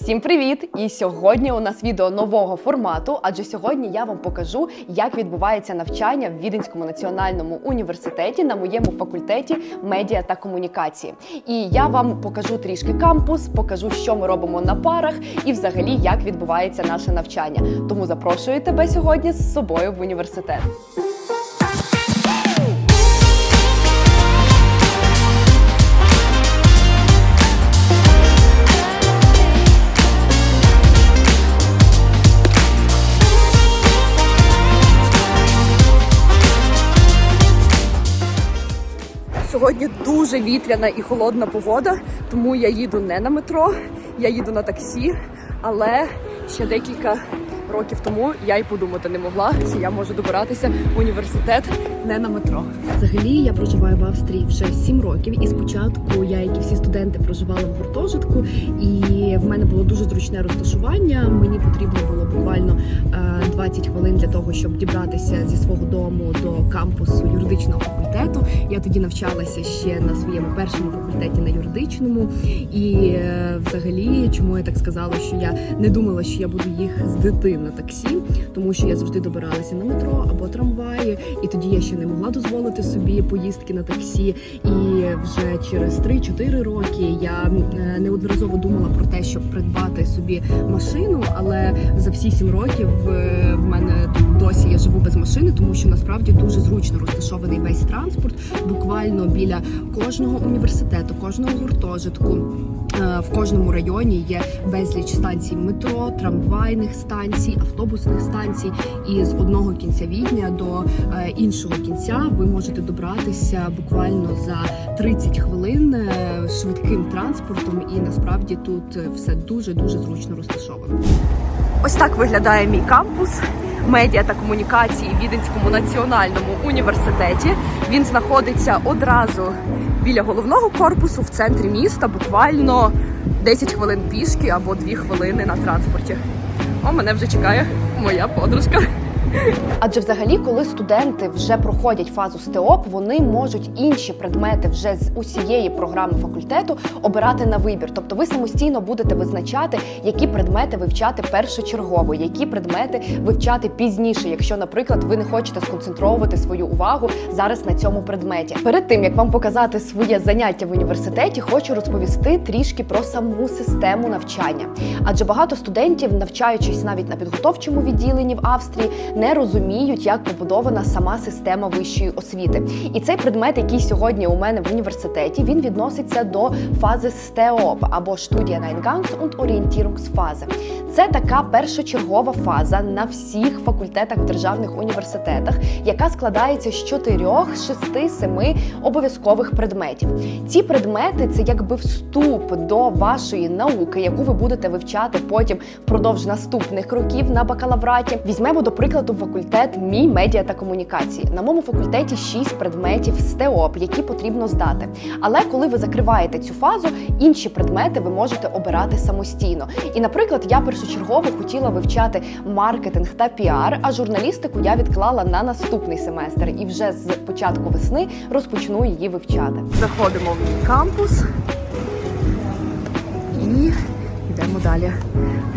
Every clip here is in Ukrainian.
Всім привіт! І сьогодні у нас відео нового формату, адже сьогодні я вам покажу, як відбувається навчання в Віденському національному університеті на моєму факультеті медіа та комунікації. І я вам покажу трішки кампус, покажу, що ми робимо на парах, і взагалі як відбувається наше навчання. Тому запрошую тебе сьогодні з собою в університет. Дуже вітряна і холодна погода, тому я їду не на метро, я їду на таксі. Але ще декілька років тому я й подумати не могла, що я можу добиратися в університет не на метро. Взагалі я проживаю в Австрії вже 7 років, і спочатку я, як і всі студенти, проживала в гуртожитку, і в мене було дуже зручне розташування. Мені потрібно було буквально е, 20 хвилин для того, щоб дібратися зі свого дому до кампусу юридичного факультету. Я тоді навчалася ще на своєму першому факультеті на юридичному. І е, взагалі, чому я так сказала, що я не думала, що я буду їх з на таксі, тому що я завжди добиралася на метро або трамваї, і тоді я ще не могла дозволити собі поїздки на таксі. І вже через 3-4 роки я е, неодноразово думала про те, щоб придбати собі машину, але за всі 7 років е, в мене досі я живу без машини, тому що насправді дуже зручно розташований весь транспорт, буквально біля кожного університету, кожного гуртожитку. Е, В кожному районі є безліч станцій метро, трамвайних станцій, автобусних станцій. І з одного кінця відня до е, іншого кінця ви можете добратися буквально за 30 хвилин е, швидким транспортом. І насправді тут е, все дуже дуже зручно розташовано. Ось так виглядає мій кампус медіа та комунікації в Віденському національному університеті. Він знаходиться одразу біля головного корпусу в центрі міста, буквально 10 хвилин пішки або 2 хвилини на транспорті. О, мене вже чекає моя подружка. Адже взагалі, коли студенти вже проходять фазу СТОП, вони можуть інші предмети вже з усієї програми факультету обирати на вибір. Тобто ви самостійно будете визначати, які предмети вивчати першочергово, які предмети вивчати пізніше, якщо, наприклад, ви не хочете сконцентровувати свою увагу зараз на цьому предметі. Перед тим як вам показати своє заняття в університеті, хочу розповісти трішки про саму систему навчання. Адже багато студентів, навчаючись навіть на підготовчому відділенні в Австрії, не розуміють, як побудована сама система вищої освіти. І цей предмет, який сьогодні у мене в університеті, він відноситься до фази СТЕОП або Studien Eingangs- und Orientierungsphase. Це така першочергова фаза на всіх факультетах в державних університетах, яка складається з чотирьох, шести, семи обов'язкових предметів. Ці предмети це якби вступ до вашої науки, яку ви будете вивчати потім впродовж наступних років на бакалавраті. Візьмемо до прикладу факультет мій медіа та комунікації. На моєму факультеті шість предметів СТЕОП, які потрібно здати. Але коли ви закриваєте цю фазу, інші предмети ви можете обирати самостійно. І, наприклад, я першочергово хотіла вивчати маркетинг та піар, а журналістику я відклала на наступний семестр і вже з початку весни розпочну її вивчати. Заходимо в кампус і йдемо далі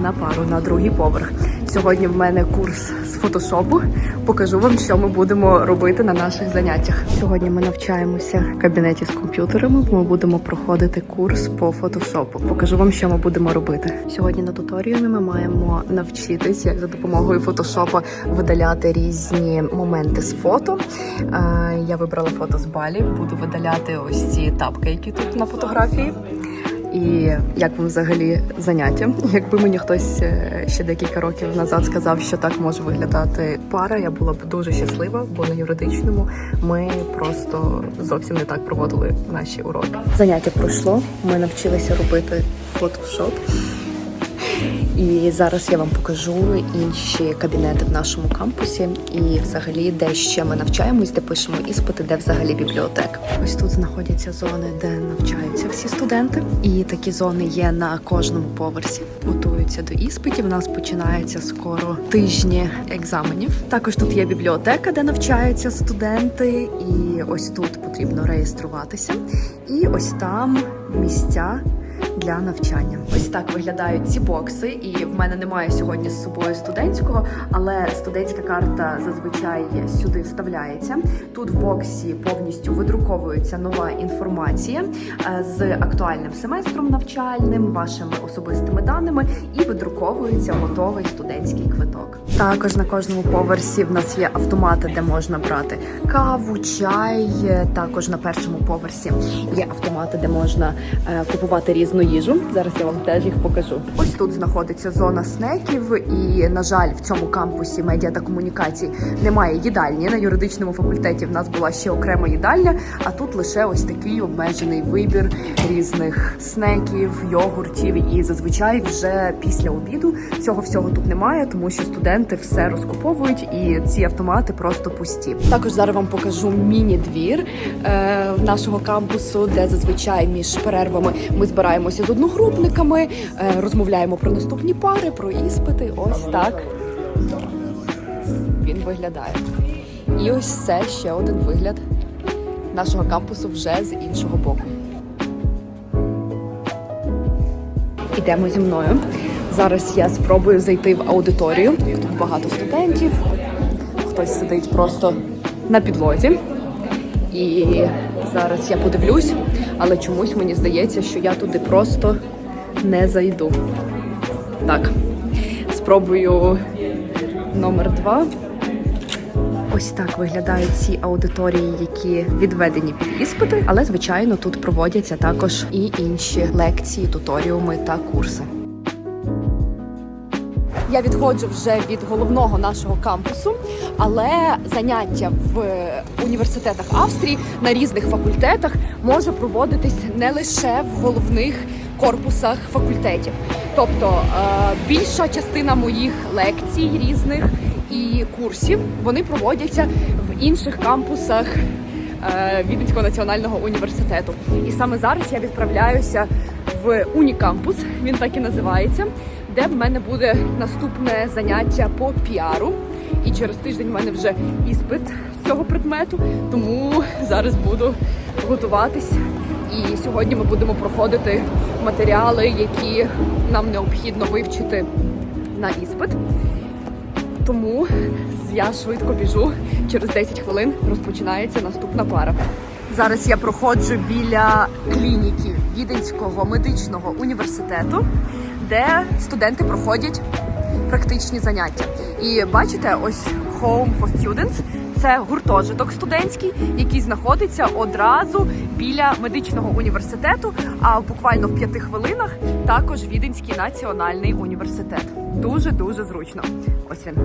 на пару на другий поверх. Сьогодні в мене курс з фотошопу. Покажу вам, що ми будемо робити на наших заняттях. Сьогодні ми навчаємося в кабінеті з комп'ютерами. Ми будемо проходити курс по фотошопу. Покажу вам, що ми будемо робити. Сьогодні на туторіумі ми маємо навчитись, як за допомогою фотошопа видаляти різні моменти з фото. Е, Я вибрала фото з балі. Буду видаляти ось ці тапки, які тут на фотографії. І як вам взагалі заняття? Якби мені хтось е, ще декілька років назад сказав, що так може виглядати пара, я була б дуже щаслива, бо на юридичному ми просто зовсім не так проводили наші уроки. Заняття пройшло. Ми навчилися робити фотошоп. І зараз я вам покажу інші кабінети в нашому кампусі, і взагалі, де ще ми навчаємось, де пишемо іспити, де взагалі бібліотека. Ось тут знаходяться зони, де навчаються всі студенти, і такі зони є на кожному поверсі. Готуються до іспитів. У нас починається скоро тижні екзаменів. Також тут є бібліотека, де навчаються студенти, і ось тут потрібно реєструватися. І ось там місця для навчання. Ось так виглядають ці бокси, і в мене немає сьогодні з собою студентського, але студентська карта зазвичай сюди вставляється. Тут в боксі повністю видруковується нова інформація е, з актуальним семестром навчальним, вашими особистими даними, і видруковується готовий студентський квиток. Також на кожному поверсі в нас є автомати, де можна брати каву, чай. Також на першому поверсі є автомати, де можна е, купувати різну їжу. Зараз я вам теж їх покажу. Ось тут знаходиться зона снеків, і на жаль, в цьому кампусі медіа та комунікацій немає їдальні. На юридичному факультеті в нас була ще окрема їдальня, а тут лише ось такий обмежений вибір різних снеків, йогуртів. І зазвичай вже після обіду цього всього тут немає, тому що студенти все розкуповують, і ці автомати просто пусті. Також зараз вам покажу міні-двір е, нашого кампусу, де зазвичай між перервами ми збираємося з одногрупниками, е, розмовляємо про наступні пари, про іспити. Ось так він виглядає. І ось це ще один вигляд нашого кампусу вже з іншого боку. Ідемо зі мною. Зараз я спробую зайти в аудиторію. Тут багато студентів, хтось сидить просто на підлозі. І зараз я подивлюсь, але чомусь мені здається, що я туди просто не зайду. Так, спробую номер два. Ось так виглядають ці аудиторії, які відведені під іспити, але звичайно тут проводяться також і інші лекції, туторіуми та курси. Я відходжу вже від головного нашого кампусу, але заняття в університетах Австрії на різних факультетах може проводитись не лише в головних корпусах факультетів. Тобто е, більша частина моїх лекцій різних і курсів вони проводяться в інших кампусах е, національного університету. І саме зараз я відправляюся в Унікампус, він так і називається, де в мене буде наступне заняття по піару. І через тиждень в мене вже іспит з цього предмету, тому зараз буду готуватись. І сьогодні ми будемо проходити матеріали, які нам необхідно вивчити на іспит. Тому я швидко біжу. Через 10 хвилин розпочинається наступна пара. Зараз я проходжу біля клініки Віденського медичного університету, де студенти проходять практичні заняття. І бачите, ось Home for Students – це гуртожиток студентський, який знаходиться одразу біля медичного університету. А буквально в п'яти хвилинах також Віденський національний університет. Дуже дуже зручно. Ось він.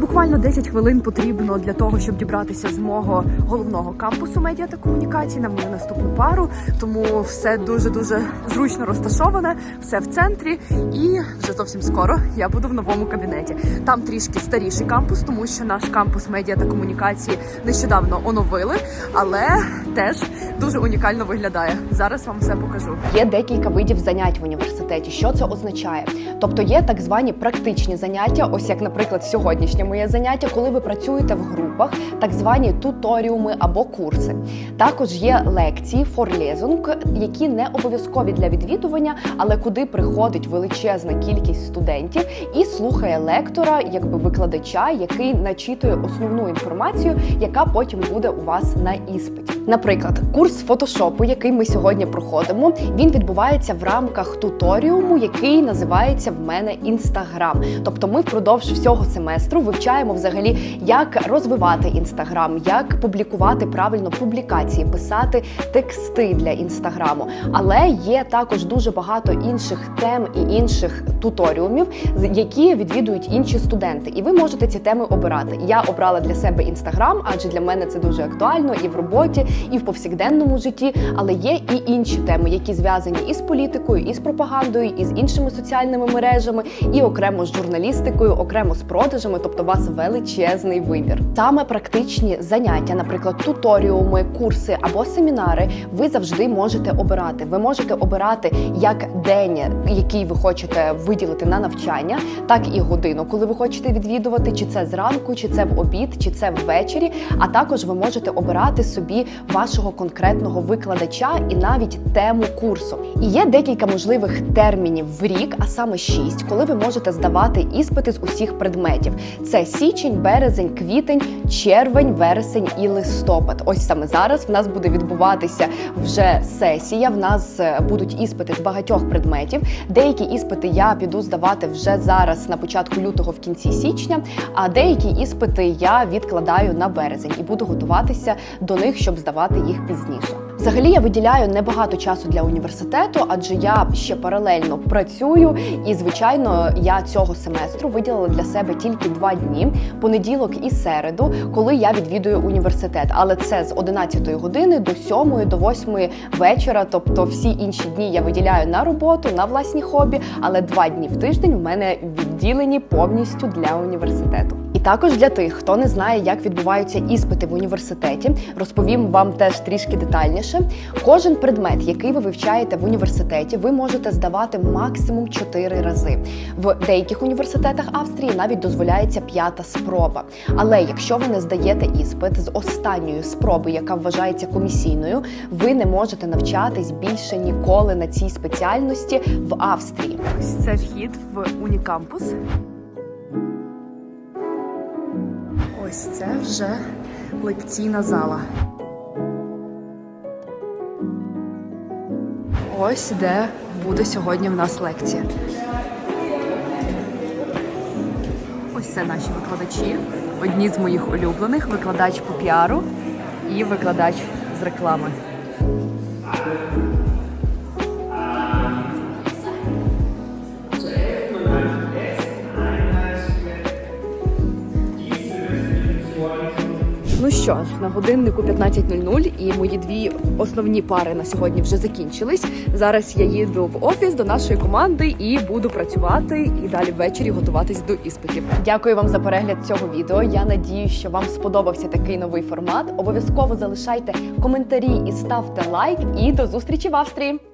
Буквально 10 хвилин потрібно для того, щоб дібратися з мого головного кампусу медіа та комунікації на мою наступну пару. Тому все дуже дуже зручно розташоване, все в центрі. І вже зовсім скоро я буду в новому кабінеті. Там трішки старіший кампус, тому що наш кампус медіа та комунікації нещодавно оновили, але теж дуже унікально виглядає. Зараз вам все покажу. Є декілька видів занять в університеті. Що це означає? Тобто є так звані практичні заняття, ось як, наприклад, сьогоднішнє моє заняття, коли ви працюєте в групах, так звані туторіуми або курси. Також є лекції форлезунг, які не обов'язкові для відвідування, але куди приходить величезна кількість студентів і слухає лектора, якби викладача, який начитує основну інформацію, яка потім буде у вас на іспиті. Наприклад, курс фотошопу, який ми сьогодні проходимо, він відбувається в рамках туторіуму, який називається в мене інстаграм. Тобто, ми впродовж всього семестру вивчаємо взагалі, як розвивати інстаграм, як публікувати правильно публікації, писати тексти для інстаграму. Але є також дуже багато інших тем і інших туторіумів, які відвідують інші студенти, і ви можете ці теми обирати. Я обрала для себе інстаграм, адже для мене це дуже актуально і в роботі, і в повсякденному житті. Але є і інші теми, які зв'язані і з політикою, і з пропагандою, і з іншими соціальними мережами, і окремо з журналістикою, окремо з продажами. Тобто у вас величезний вибір. Саме практичні заняття, наприклад, туторіуми, курси або семінари, ви завжди можете обирати. Ви можете обирати як день, який ви хочете виділити на навчання, так і годину, коли ви хочете відвідувати, чи це зранку, чи це в обід, чи це ввечері. А також ви можете обирати собі вашого конкретного викладача і навіть тему курсу. І є декілька можливих термінів в рік, а саме шість, коли ви можете здавати іспити з усіх предметів. Це січень, березень, квітень, червень, вересень і листопад. Ось саме зараз в нас буде відбуватися вже сесія. В нас е, будуть іспити з багатьох предметів. Деякі іспити я піду здавати вже зараз на початку лютого, в кінці січня. А деякі іспити я відкладаю на березень і буду готуватися до них, щоб здавати їх пізніше. Взагалі я виділяю небагато часу для університету, адже я ще паралельно працюю. І звичайно, я цього семестру виділила для себе тільки два дні понеділок і середу, коли я відвідую університет. Але це з 11 години до 7, до 8 вечора. Тобто всі інші дні я виділяю на роботу, на власні хобі, але два дні в тиждень у мене відділені повністю для університету. Також для тих, хто не знає, як відбуваються іспити в університеті, розповім вам теж трішки детальніше. Кожен предмет, який ви вивчаєте в університеті, ви можете здавати максимум 4 рази. В деяких університетах Австрії навіть дозволяється п'ята спроба. Але якщо ви не здаєте іспит з останньої спроби, яка вважається комісійною, ви не можете навчатись більше ніколи на цій спеціальності в Австрії. Це вхід в Унікампус. Ось це вже лекційна зала. Ось де буде сьогодні в нас лекція. Ось це наші викладачі. Одні з моїх улюблених викладач по піару і викладач з реклами. Ну що на годиннику 15.00 і мої дві основні пари на сьогодні вже закінчились. Зараз я їду в офіс до нашої команди і буду працювати і далі ввечері готуватись до іспитів. Дякую вам за перегляд цього відео. Я надію, що вам сподобався такий новий формат. Обов'язково залишайте коментарі і ставте лайк. І до зустрічі в Австрії!